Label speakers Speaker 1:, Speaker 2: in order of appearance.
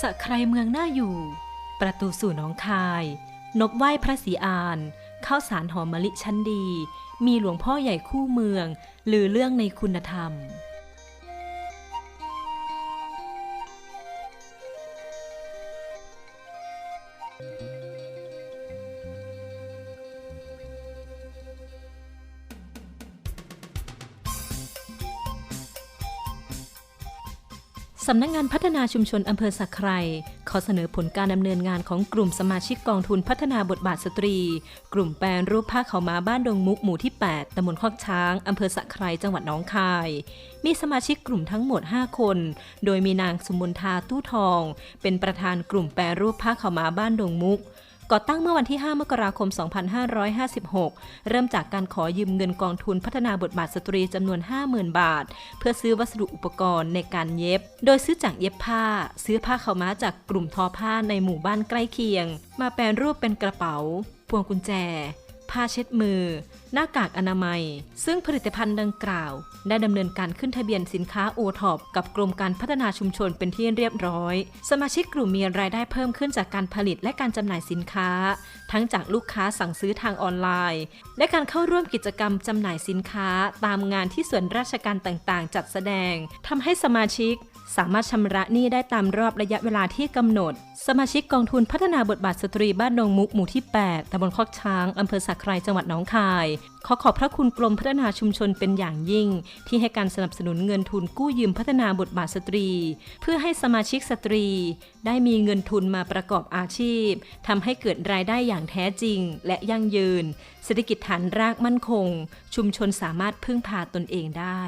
Speaker 1: สะใครเมืองน่าอยู่ ประตูสู่หน้องคาย นบไหว้พระศรีอานข้าวสารหอมมะลิชั้นดี มีหลวงพ่อใหญ่คู่เมือง หรือเรื่องในคุณธรรม สำนักงานพัฒนาชุมชนอำเภอสักไครขอเสนอผลการดำเนินงานของกลุ่มสมาชิกกองทุนพัฒนาบทบาทสตรี กลุ่มแปลรูปผ้าขาวม้าบ้านดงมุกหมู่ที่ 8ตำบลคอกช้างอำเภอสักไครจังหวัดน้องคาย มีสมาชิกกลุ่มทั้งหมด 5 คน โดยมีนางสมุนทาตู้ทอง เป็นประธานกลุ่มแปรรูปผ้าขาวม้าบ้านดงมุก ก่อตั้งเมื่อวันที่ 5 มกราคม 2556 เริ่มจากการขอยืมเงินกองทุนพัฒนาบทบาทสตรีจำนวน 50,000 บาท เพื่อซื้อวัสดุอุปกรณ์ในการเย็บ โดยซื้อจากเย็บผ้า ซื้อผ้าขาวม้าจากกลุ่มทอผ้าในหมู่บ้านใกล้เคียง มาแปลรูปเป็นกระเป๋าพวงกุญแจ ผ้าเช็ดมือ หน้ากากอนามัย ซึ่งผลิตภัณฑ์ดังกล่าว ได้ดำเนินการขึ้นทะเบียนสินค้าโอท็อปกับกรมการพัฒนาชุมชนเป็นที่เรียบร้อย สมาชิกกลุ่มมีรายได้เพิ่มขึ้นจากการผลิตและการจำหน่ายสินค้า ทั้งจากลูกค้าสั่งซื้อทางออนไลน์ และการเข้าร่วมกิจกรรมจำหน่ายสินค้า ตามงานที่ส่วนราชการต่างๆ จัดแสดงทำให้สมาชิกสามารถชำระหนี้ได้ตามรอบระยะเวลาที่กำหนด สมาชิกกองทุนพัฒนาบทบาทสตรีบ้านดงมุกหมู่ที่ 8ตำบลคอกช้าง อำเภอสักไครจังหวัดหนองคายขอขอบพระคุณกรมพัฒนาชุมชนเป็นอย่างยิ่ง ที่ให้การสนับสนุนเงินทุนกู้ยืมพัฒนาบทบาทสตรี เพื่อให้สมาชิกสตรี ได้มีเงินทุนมาประกอบอาชีพทำให้เกิดรายได้อย่างแท้จริง และยั่งยืน เศรษฐกิจฐานรากมั่นคง ชุมชนสามารถพึ่งพาตนเองได้